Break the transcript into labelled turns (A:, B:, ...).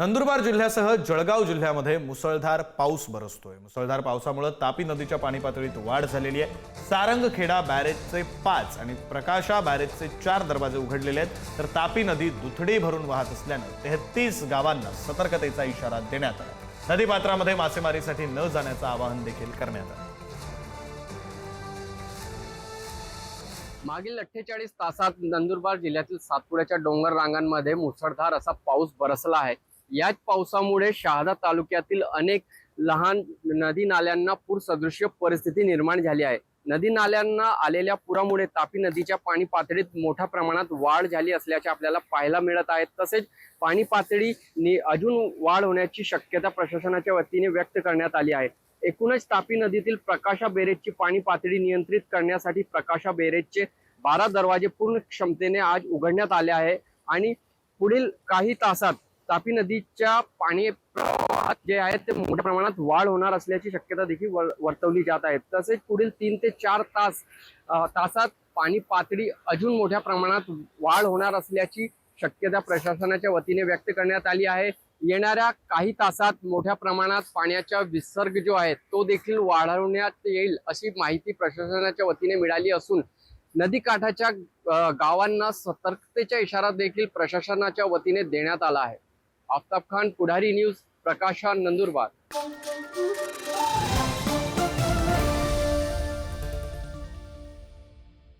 A: नंदुरबार जिल्ह्यासह जळगाव जिल्ह्यामध्ये मुसळधार पाऊस बरसतोय. मुसळधार पावसामुळे तापी नदीच्या पाणी पातळीत वाढ झालेली आहे. सारंगखेडा बॅरेजचे पाच आणि प्रकाशा बॅरेजचे चार दरवाजे उघडलेले आहेत. तर तापी नदी दुथडी भरून वाहत असल्यानं तेहतीस गावांना सतर्कतेचा इशारा देण्यात आला. नदीपात्रामध्ये मासेमारीसाठी न जाण्याचं आवाहन देखील करण्यात आलं.
B: मागील अठ्ठेचाळीस तासात नंदुरबार जिल्ह्यातील सातपुड्याच्या डोंगर रांगांमध्ये मुसळधार असा पाऊस बरसला आहे. याच पावसामुळे शहादा तालुक्यातील अनेक लहान नदी नाल्यांना पूर सदृश्य परिस्थिती निर्माण झाली आहे. नदी नाल्यांना आलेल्या पुरामुळे तापी नदीच्या पाणी पातळीत मोठ्या प्रमाणात वाढ झाली असल्याचे आपल्याला पाहायला मिळत आहे. तसेच पाणी पातळी नि- अजून वाढ होण्याची शक्यता प्रशासनाच्या वतीने व्यक्त करण्यात आली आहे. एकूणच तापी नदीतील प्रकाशा बेरेजची पाणी पातळी नियंत्रित करण्यासाठी प्रकाशा बेरेजचे बारा दरवाजे पूर्ण क्षमतेने आज उघडण्यात आले आहे. आणि पुढील काही तासात तापी नदीच्या पाणी प्रवाहात जे आहेत ते मोठ्या प्रमाणात वाढ होणार असल्याची शक्यता देखील वर्तवली जात आहे. तसेच पुढील तीन ते चार तास तासात पाणी पातळी अजून मोठ्या प्रमाणात वाढ होणार असल्याची शक्यता प्रशासनाच्या वतीने व्यक्त करण्यात आली आहे. येणाऱ्या काही तासात मोठ्या प्रमाणात पाण्याचा विसर्ग जो आहे तो देखील वाढवण्यात येईल अशी माहिती प्रशासनाच्या वतीने मिळाली असून नदीकाठाच्या गावांना सतर्कतेचा इशारा देखील प्रशासनाच्या वतीने देण्यात आला आहे. आफताब खान पुढारी न्यूज प्रकाशान नंदुरबार.